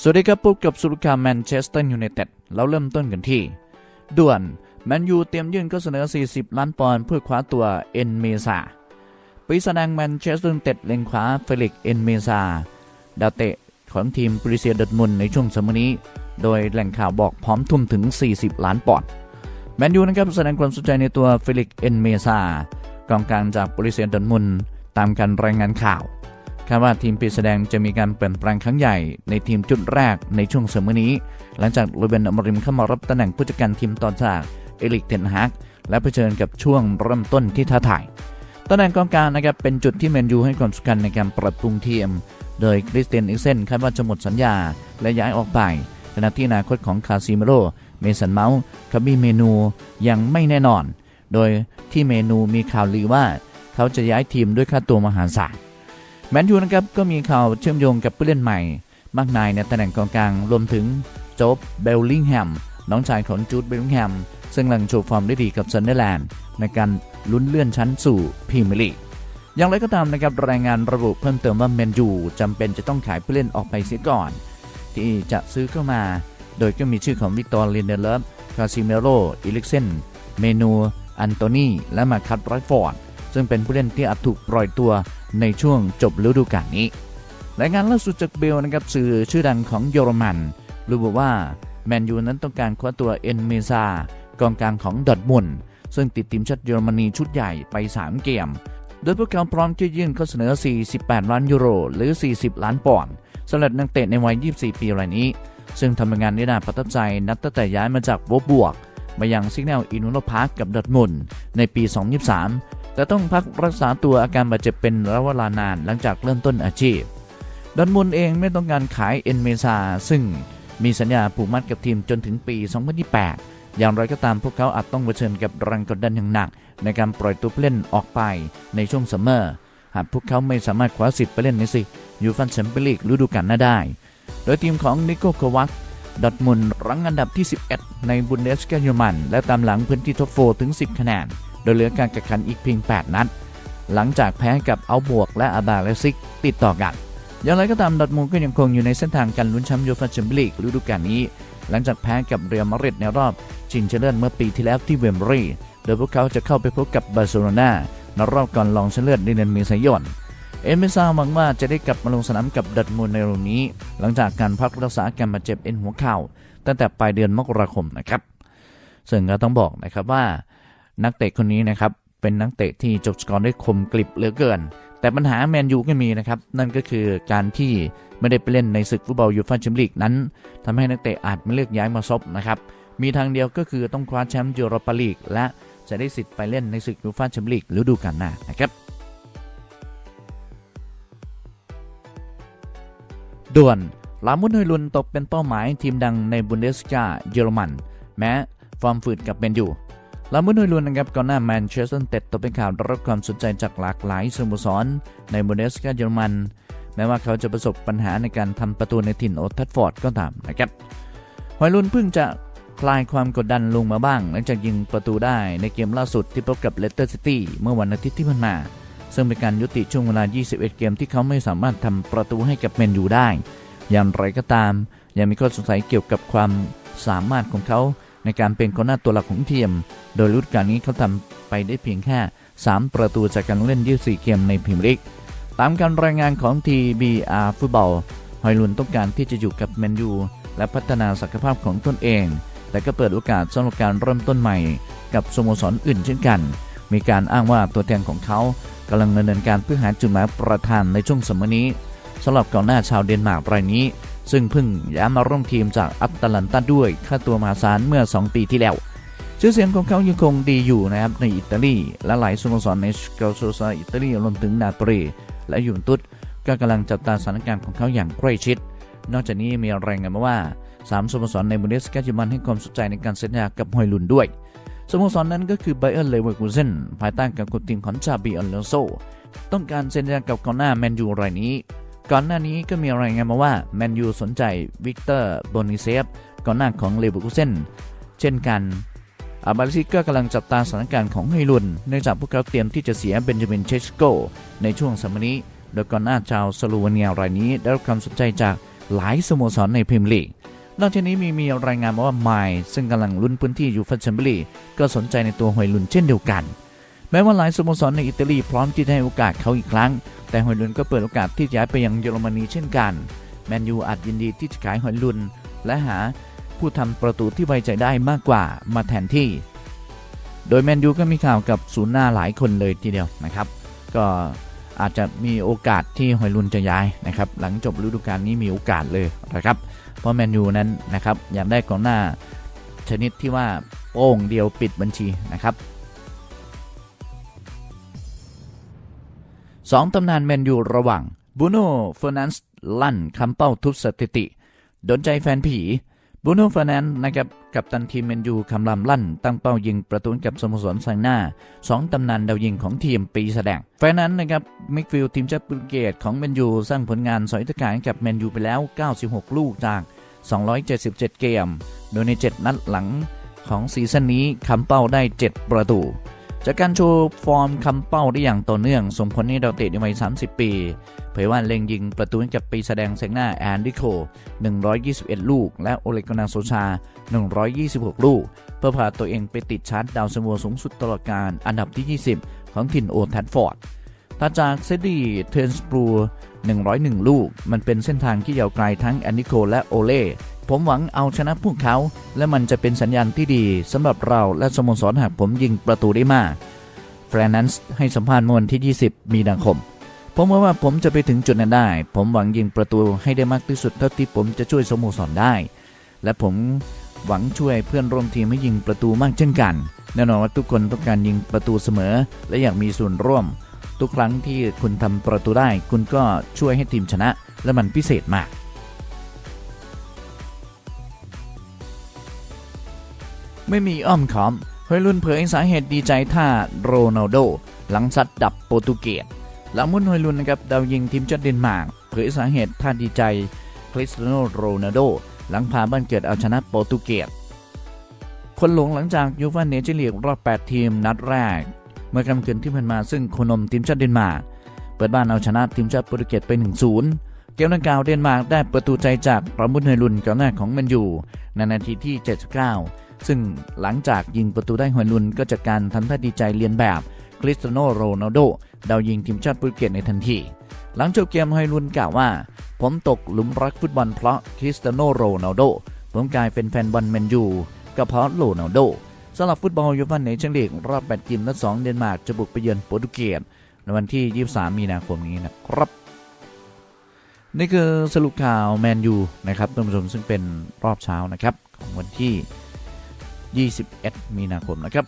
สวัสดีครับพบกับสุรคาแมนเชสเตอร์ยูไนเต็ดเราเริ่มต้นกันที่ ด่วนแมนยูเตรียมยื่นข้อเสนอ 40 ล้านปอนด์เพื่อคว้าตัวเอ็นเมซาปีศาจแดงแมนเชสเตอร์ยูไนเต็ดเล็งคว้าเฟลิกเอ็นเมซาดาวเตะของทีมบริเซียดอร์มุนในช่วงสมอนี้ โดยแหล่งข่าวบอกพร้อมทุ่มถึง 40 ล้านปอนด์แมนยูนะครับแสดงความสนใจในตัวเฟลิกเอ็นเมซากองกลางจากบริเซียดอร์มุนตามการรายงานข่าว คาดว่าทีมปีแสดงจะมีการเปลี่ยนแปลงครั้งใหญ่ในทีมจุดแรกในช่วงเสมอนี้ หลังจากโรเบนอมริมเข้ามารับตำแหน่งผู้จัดการทีมต่อจากเอลิกเทนฮากและเผชิญกับช่วงเริ่มต้นที่ท้าทายตำแหน่งกองกลางนะครับเป็นจุดที่แมนยูให้ความสำคัญในการปรับปรุงทีม โดยคริสเตียนอิกเซนคาดว่าจะหมดสัญญาและย้ายออกไปขณะที่อนาคตของคาซิเมโรเมสันเมาส์คาบิเมนูยังไม่แน่นอน โดยที่เมนูมีข่าวลือว่า เขาจะย้ายทีมด้วยค่าตัวมหาศาล แมนยูนะครับก็มีข่าวเชื่อมโยงกับผู้เล่นใหม่ มากมายในตำแหน่งกองกลางรวมถึงโจ๊บเบลลิงแฮมน้องชายของจูดเบลลิงแฮมซึ่งกำลังโชว์ฟอร์มได้ดีกับซันเดอร์แลนด์ในการลุ้นเลื่อนชั้นสู่พรีเมียร์ลีกอย่างไรก็ตามนะครับรายงานระบุเพิ่มเติมว่าแมนยูจำเป็นจะต้องขายผู้เล่นออกไปเสียก่อน ที่จะซื้อเข้ามา โดยก็มีชื่อของวิกตอร์ลินเดเลฟคาซิเมโรอิลิกเซนเมนู อันโตนีและมาคัตไรฟอร์ดซึ่งเป็นผู้เล่นที่อาจถูกปล่อยตัวในช่วงจบฤดูกาลนี้รายงานล่าสุดจากเบลนะครับสื่อชื่อดังของเยอรมันรู้บอกว่าแมนยูนั้นต้องการคว้าตัวเอ็นเมซากองกลางของดอทมุนซึ่งติดทีมชาติเยอรมนีชุดใหญ่ไป 3 เกม โดยพวกเขาพร้อมที่ยื่นข้อเสนอ 48 ล้านยูโร หรือ 40 ล้านปอนด์สำหรับนักเตะในวัย 24 ปีรายนี้ ซึ่งทำงานได้น่าประทับใจนับตั้งแต่ย้ายมาจากวบบวก มายังซิกแนลอินูโนพาร์กกับดอทมุนในปี 2023 แต่ต้องพักรักษาตัวอาการบาดเจ็บเป็นระยะเวลานานหลังจากเริ่มต้นอาชีพ ดอนมุนเองไม่ต้องการขายเอ็นเมซาซึ่งมีสัญญาผูกมัดกับทีมจนถึงปี 2028 อย่างไรก็ตามพวกเขาอาจต้องเผชิญกับแรงกดดันอย่างหนัก ในการปล่อยตัวเล่นออกไปในช่วงซัมเมอร์ หากพวกเขาไม่สามารถคว้าสิทธิ์ไปเล่นในสิยูฟันแชมเปี้ยนลีกฤดูกาลหน้าได้ โดยทีมของนิโคโควักดอทมุนรั้งอันดับที่ 11 ในบุนเดสกาเยอรมัน และตามหลังพื้นที่ท็อปโฟถึง 10 คะแนน โดยเหลือการแข่งขันอีกเพียง 8 นัด หลังจากแพ้กับเอาบวกและอาบาเลซิกติดต่อกัน อย่างไรก็ตามดอทมุนก็ยังคงอยู่ในเส้นทางการลุ้นแชมป์ยูฟ่าแชมเปี้ยนลีกฤดูกาลนี้ หลังจากแพ้กับเรอัลมาดริดในรอบชิงชนะเลิศเมื่อปีที่แล้วที่เวมบรีโดยพวกเขาจะเข้าไปพบกับบาร์เซโลนาในรอบก่อนรองชนะเลิศในเดือนเมษายนเอเมซาหวังว่าจะได้กลับมาลงสนามกับดอร์ทมุนในเร็วนี้ หลังจากการพักรักษาอาการบาดเจ็บเอ็นหัวเข่าตั้งแต่ปลายเดือนมกราคมนะครับ ซึ่งก็ต้องบอกนะครับว่า นักเตะคนนี้นะครับเป็นนักเตะที่จบสกอร์ได้คมกริบเหลือเกิน แต่ปัญหาแมนยูก็มีนะครับ นั่นก็คือการที่ไม่ได้ไปเล่นในศึกฟุตบอลยูฟ่าแชมเปี้ยนลีกนั้นทำให้นักเตะอาจไม่เลือกย้ายมาซบนะครับ มีทางเดียวก็คือต้องคว้าแชมป์ยูโรปาลีกและจะได้สิทธิ์ไปเล่นในศึกยูฟ่าแชมเปี้ยนลีกฤดูกาลหน้านะครับด่วนลามุนฮยลุนตกเป็นเป้าหมายทีมดังในบุนเดสกาเยอรมัน แม้ฟอร์มฝืดกับเมนยู ลามุนฮยลุนนะครับก่อนหน้าแมนเชสเตอร์เต็ดตกเป็นข่าวได้รับความสนใจจากหลากหลายสโมสร ในบุนเดสกาเยอรมัน แม้ว่าเขาจะประสบปัญหาในการทำประตูในถิ่นโอทัฟฟอร์ดก็ตามนะครับฮอยลุนเพิ่งจะคลายความกดดันลงมาบ้าง หลังจากยิงประตูได้ในเกมล่าสุดที่พบกับเลสเตอร์ซิตี้เมื่อวันอาทิตย์ที่ผ่านมาซึ่งเป็นการยุติช่วงเวลา 21 เกมที่เขาไม่สามารถทำประตูให้กับแมนยูได้ อย่างไรก็ตาม ยังมีข้อสงสัยเกี่ยวกับความสามารถของเขา ในการเป็นกองหน้าตัวหลักของทีม โดยฤดูกาลนี้เขาทำไปได้เพียงแค่ 3 ประตูจากการเล่น 24 เกมในพรีเมียร์ลีก ตามการรายงานของ TBR ฟุตบอลฮอยลุนต้องการที่จะอยู่กับแมนยูและพัฒนาศักยภาพของตนเอง แต่ก็เปิดโอกาสสำหรับการเริ่มต้นใหม่ กับสโมสรอื่นเช่นกัน มีการอ้างว่าตัวแทนของเขากำลังดำเนินการเพื่อหาจุดหมายประธานในช่วงสมัยนี้สำหรับกองหน้าชาวเดนมาร์กรายนี้ ซึ่งเพิ่งย้ายมาร่วมทีมจากอัตแลนตาด้วยค่าตัวมหาศาลเมื่อ 2 ปีที่แล้ว ชื่อเสียงของเขายังคงดีอยู่นะครับในอิตาลีและหลายสโมสรในสกาโซซาอิตาลีรวมถึงนาโปลีและยูเวนตุสก็กำลังจับตาสถานการณ์ของเขาอย่างใกล้ชิด นอกจากนี้มีรายงานมาว่า3สโมสรในบุนเดสกาจิมันให้ความสนใจในการเซ็นสัญญากับฮอยลุนด้วยสโมสรนั้นก็คือไบเอ r ร์เลเวอร์คูเซนภายใต้การคุมทีมของชาบีอัลโลโซต้องการเซ็นสัญญากับกองหน้าแมนยูรายนี้ ก่อนหน้านี้ก็มีรายงานมาว่าแมนยูสนใจวิกเตอร์โบนิเซฟก่องหน้าของเลเวอร์คูเซนเช่นกันอาบาลิซิก็กำลังจับตาสถานการณ์ของไฮลุนเนื่องจากพวกเขาเตรียมที่จะเสียเบนจามินเชสโกในช่วงสมัยนี้โดยก่อนหน้าชาวสโลวาเนียรายนี้ได้รับความสนใจจากหลายสโมสรในพรีเมียร์ลีกนอกจากนี้มีมีรายงานมาว่าไมล์ซึ่งกำลังลุ้นพื้นที่อยู่ฟัชแชมเบอร์ลีกก็สนใจในตัวหอยลุนเช่นเดียวกัน แม้ว่าหลายสโมสรในอิตาลีพร้อมที่จะให้โอกาสเขาอีกครั้ง แต่หอยลุนก็เปิดโอกาสที่จะย้ายไปยังเยอรมนีเช่นกัน แมนยูอาจยินดีที่จะขายหอยลุน และหาผู้ทำประตูที่ไว้ใจได้มากกว่ามาแทนที่ โดยแมนยูก็มีข่าวกับศูนย์หน้าหลายคนเลยทีเดียวนะครับ ก็อาจจะมีโอกาสที่หอยลุนจะย้ายนะครับ หลังจบฤดูกาลนี้มีโอกาสเลยนะครับ เพราะแมนยูนั้นนะครับอยากได้กองหน้าชนิดที่ว่าโป้งเดียวปิดบัญชีนะครับ สองตำนานแมนยูระหว่างบูโน่เฟอร์นันส์ลั่นคำเป้าทุบสถิติ โดนใจแฟนผีบูโน่เฟอร์นันส์นะครับกับตันทีมแมนยูคำรำลั่น ตั้งเป้ายิงประตูกับสโมสรไซน่าสองตำนานดาวยิงของทีมปีแสดงแฟนนั้นนะครับมิกฟิลทีมชาติโปรตุเกสของแมนยูสร้างผลงานสอยตะการกับแมนยูไปแล้ว 96 ลูกจาก 277 เกม โดยใน 7 นัดหลังของซีซั่นนี้คำเป้าได้ 7 ประตู จากการโชว์ฟอร์มคำเป้าได้อย่างต่อเนื่อง ส่งผลให้ดาวเตะในวัย 30 ปี เผยว่าเล็งยิงประตูให้กับปีแสดงแสงหน้าแอนดิโค 121 ลูก และโอเลกนาโซชา 126 ลูก เพื่อพาตัวเองไปติดชาร์ตดาวซันโวสูงสุดตลอดการอันดับที่ 20 ของถิ่นโอทันฟอร์ด ถัดจากเซดดี้เทนสปรู101 ลูก มันเป็นเส้นทางที่ยาวไกลทั้งแอนนิโคและโอเล่ผมหวังเอาชนะพวกเขา และมันจะเป็นสัญญาณที่ดีสำหรับเราและสโมสรหากผมยิงประตูได้มากแฟรนันส์ให้สัมภาษณ์เมื่อวันที่ 20 มีนาคม ผมว่าว่าผมจะไปถึงจุดนั้นได้ ผมหวังยิงประตูให้ได้มากที่สุดเท่าที่ผมจะช่วยสโมสรได้ และผมหวังช่วยเพื่อนร่วมทีมให้ยิงประตูมากเช่นกัน แน่นอนว่าทุกคนต้องการยิงประตูเสมอ และอยากมีส่วนร่วม ทุกครั้งที่คุณทำประตูได้ คุณก็ช่วยให้ทีมชนะ และมันพิเศษมาก ไม่มีอ้อมขอมเฮยลุนเผยสาเหตุดีใจท่าโรนัลโด หลังซัดดับโปรตุเกสหลังมุนเฮยลุนนะครับดาวยิงทีมชาติเดนมาร์กเผยสาเหตุท่าดีใจคริสเตียโนโรนัลโด หลังพาบ้านเกิดเอาชนะโปรตุเกสคนหลงหลังจากยูฟ่าเนเจอร์ลีกรอบ 8 ทีมนัดแรก เมื่อค่ำคืนที่ผ่านมาซึ่งโคนมทีมชาติเดนมาร์กเปิดบ้านเอาชนะทีมชาติโปรตุเกสไป 1-0เกมดังกล่าวเดนมาร์กได้ประตูใจจากประมุนเฮยลุนกองหน้าของแมนยูในนาทีที่ 79 ซึ่งหลังจากยิงประตูได้ฮวยลุนก็จัดการทำท่าดีใจเลียนแบบคริสเตโนโรนัลโดดาวยิงทีมชาติโปรตุเกสในทันที หลังจบเกมฮวยลุนกล่าวว่า ผมตกหลุมรักฟุตบอลเพราะคริสเตโนโรนัลโดผมกลายเป็นแฟนบอลแมนยูก็เพราะโรนัลโด สำหรับฟุตบอลยูฟ่าเนชั่นลีกรอบ 8 ทีมนัด2เดนมาร์กจะบุกไปเยือนโปรตุเกสในวันที่ 23 มีนาคมนี้นะครับ นี่คือสรุปข่าวแมนยูนะครับท่านผู้ชมซึ่งเป็นรอบเช้านะครับ ของวันที่ 21 มีนาคมนะครับ